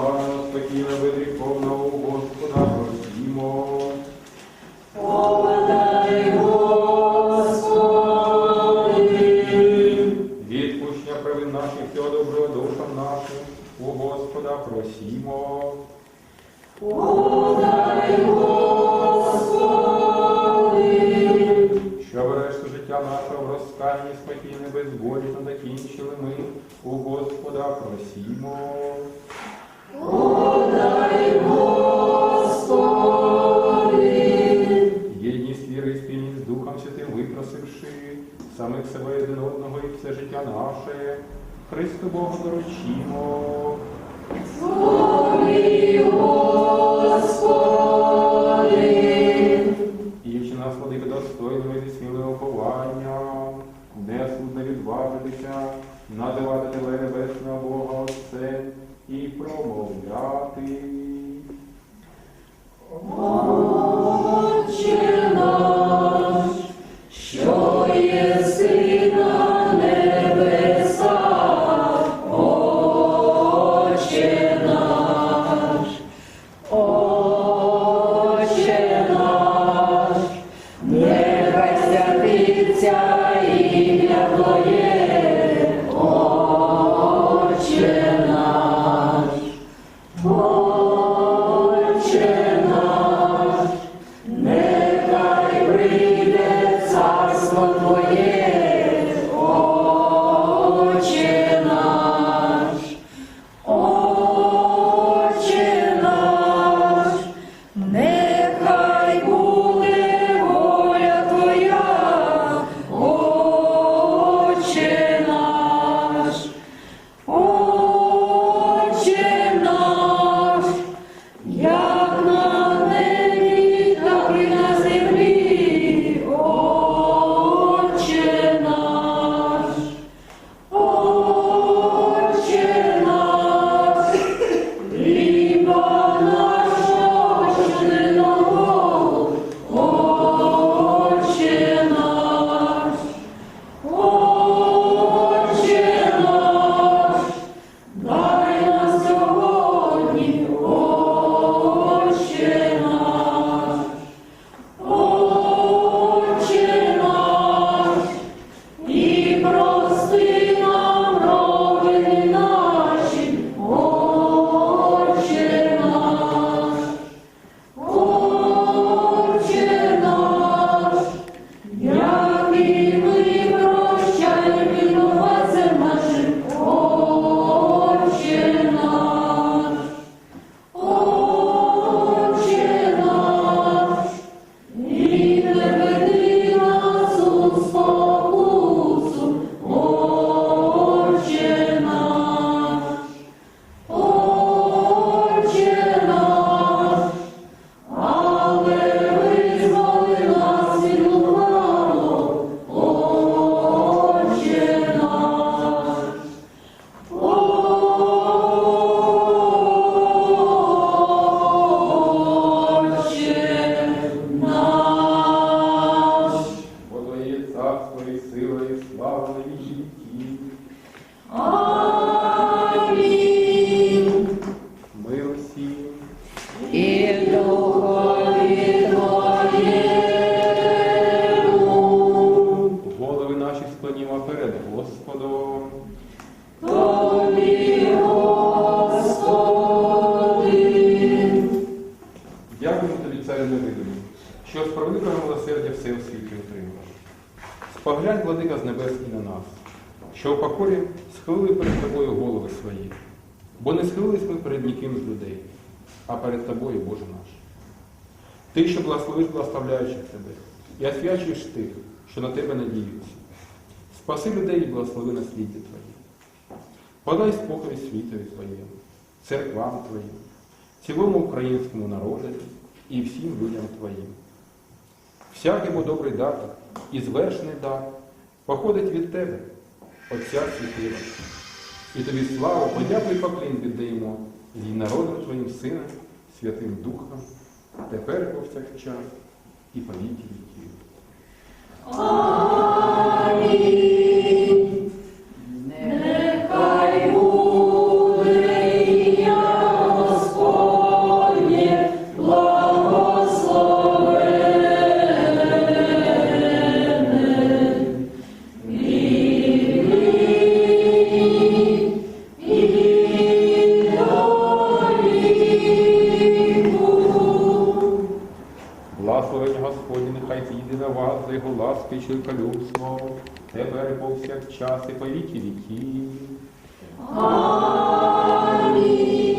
Сара, спокійно видрі повного Господа просімо. Відпущення правин наших, всього доброго душам нашим, у Господа просімо. Подай, Господи! Життя нашого в спокійне безболісно закінчили ми, у Господа просімо. Єдність віри і спільність з Духом Святим випросивши самих себе один і все життя наше, Христу Богу доручимо. І чи нас владико достойними зі сміливого повання, не судно відважитися, надавати тебе І духові Твоєму, Голови наші склонімо перед Господом. Тобі, Господи. Дякуємо тобі, царю невидимий, що превеликого милосердя все в світі утримав. Споглянь, владика з небес і на нас, що в покорі схилили перед тобою голови свої, бо не схилились ми перед ніким з людей, а перед тобою, Боже наш. Ти, що благословиш благословляючих тебе, і освячуєш тих, що на тебе надіються. Спаси людей і благослови насліддя Твоє. Подай спокій світові Твоєму, церквам Твоїм, цілому українському народу і всім людям Твоїм. Всякий бо добрий даток і звершений дар походить від Тебе, Отця Святила. І тобі славу, подяку і поклін віддаємо і народом Твоїм Сина, Святим Духом, тепер повсякчас і по віки віків. І чоловіколюбство, тепер повсякчас і по віки віків. Амінь.